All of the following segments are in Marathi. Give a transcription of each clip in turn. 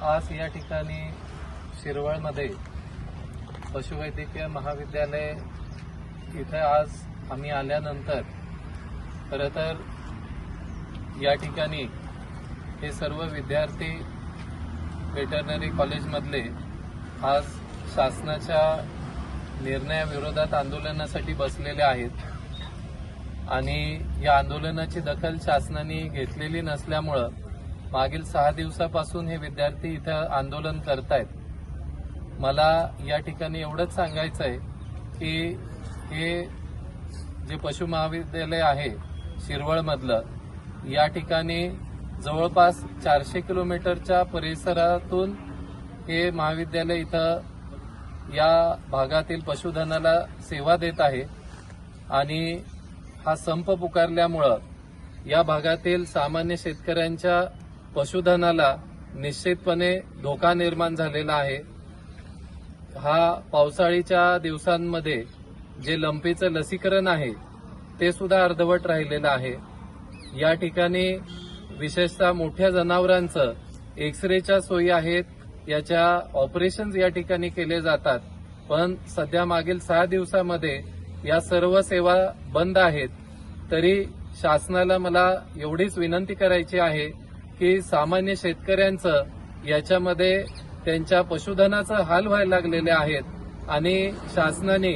आज या ठिकाणी शिरवळमध्ये पशुवैद्यकीय महाविद्यालय इथे आज आम्ही आल्यानंतर खरं तर या ठिकाणी हे सर्व विद्यार्थी वेटरनरी कॉलेजमधले आज शासनाच्या निर्णयाविरोधात आंदोलनासाठी बसलेले आहेत. आणि या आंदोलनाची दखल शासनाने घेतलेली नसल्यामुळं मागील सहा दिवसापासून हे विद्यार्थी इथं आंदोलन करतायत. मला या ठिकाणी एवढंच सांगायचं आहे की हे जे पशु महाविद्यालय आहे शिरवळमधलं या ठिकाणी जवळपास चारशे किलोमीटरच्या परिसरातून हे महाविद्यालय इथं या भागातील पशुधनाला सेवा देत आहे आणि हा संप पुकारल्यामुळं या भागातील सामान्य शेतकऱ्यांच्या पशुधनाला निश्चितपणे धोका निर्माण झालेला आहे. हा पावसाळीच्या दिवसांमध्ये जे लंपीचं लसीकरण आहे ते सुद्धा अर्धवट राहिलेलं आहे. या ठिकाणी विशेषतः मोठ्या जनावरांचं एक्सरेच्या सोयी आहेत याच्या ऑपरेशन्स या ठिकाणी केले जातात. पण सध्या मागील सहा दिवसामध्ये या सर्व सेवा बंद आहेत. तरी शासनाला मला एवढीच विनंती करायची आहे की सामान्य शेतकऱ्यांचं याच्यामध्ये त्यांच्या पशुधनाचं हाल व्हायला लागलेले आहेत. आणि शासनाने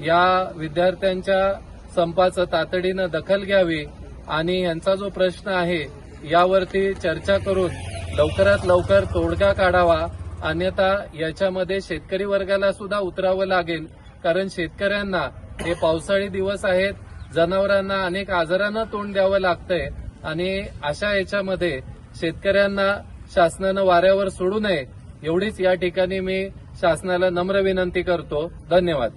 या विद्यार्थ्यांच्या संपाचं तातडीनं दखल घ्यावी आणि यांचा जो प्रश्न आहे यावरती चर्चा करून लवकरात लवकर तोडगा काढावा. अन्यथा याच्यामध्ये शेतकरी वर्गाला सुद्धा उतरावं लागेल. कारण शेतकऱ्यांना हे पावसाळी दिवस आहेत. जनावरांना अनेक आजारांना तोंड द्यावं लागतंय. आणि अशा याच्यामध्ये शेतकऱ्यांना शासनानं वाऱ्यावर सोडू नये एवढीच या ठिकाणी मी शासनाला नम्र विनंती करतो. धन्यवाद.